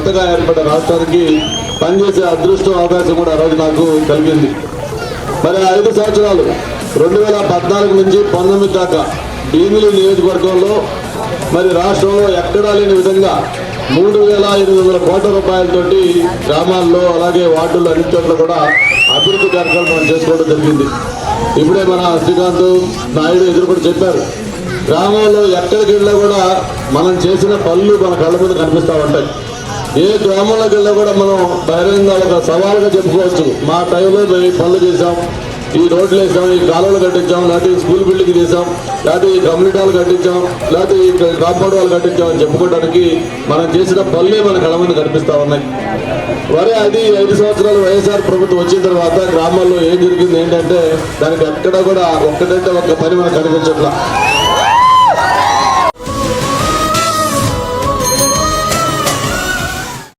కొత్తగా ఏర్పడ్డ రాష్ట్రానికి పనిచేసే అదృష్టం అవకాశం కూడా ఆ రోజు నాకు కలిగింది. మరి ఐదు సంవత్సరాలు రెండు వేల పద్నాలుగు నుంచి పంతొమ్మిది దాకా భీమిలి నియోజకవర్గంలో మరి రాష్ట్రంలో ఎక్కడా లేని విధంగా మూడు వేల ఎనిమిది వందల కోట్ల రూపాయలతోటి గ్రామాల్లో అలాగే వార్డుల్లో అన్ని చోట్ల కూడా అభివృద్ధి కార్యక్రమం చేసుకోవడం జరిగింది. ఇప్పుడే మన శ్రీకాంత్ నాయుడు ఎదురు కూడా చెప్పారు. గ్రామాల్లో ఎక్కడికి వెళ్ళినా కూడా మనం చేసిన పనులు మన కళ్ళ మీద కనిపిస్తూ ఉంటాయి. ఏ గ్రామంలోకి వెళ్ళినా కూడా మనం ధైర్యంగా ఒక సవాలుగా చెప్పుకోవచ్చు. మా టైంలో మేము ఈ పనులు చేసాం ఈ రోడ్లు వేసాం ఈ కాలువలు కట్టించాం లేకపోతే ఈ స్కూల్ బిల్డింగ్ చేసాం లేకపోతే ఈ కమ్యూనిటీ హాల్ కట్టించాం లేకపోతే ఈ కాంపౌండ్ వాళ్ళు కట్టించాం అని చెప్పుకోవడానికి మనం చేసిన పనులే మన కళ్ళ మీద కనిపిస్తా ఉన్నాయి. మరి అది ఐదు సంవత్సరాలు వైఎస్ఆర్ ప్రభుత్వం వచ్చిన తర్వాత గ్రామాల్లో ఏం జరిగింది ఏంటంటే దానికి ఎక్కడ కూడా ఒక్కటంటే ఒక్క పని మనకు కనిపించట్లా.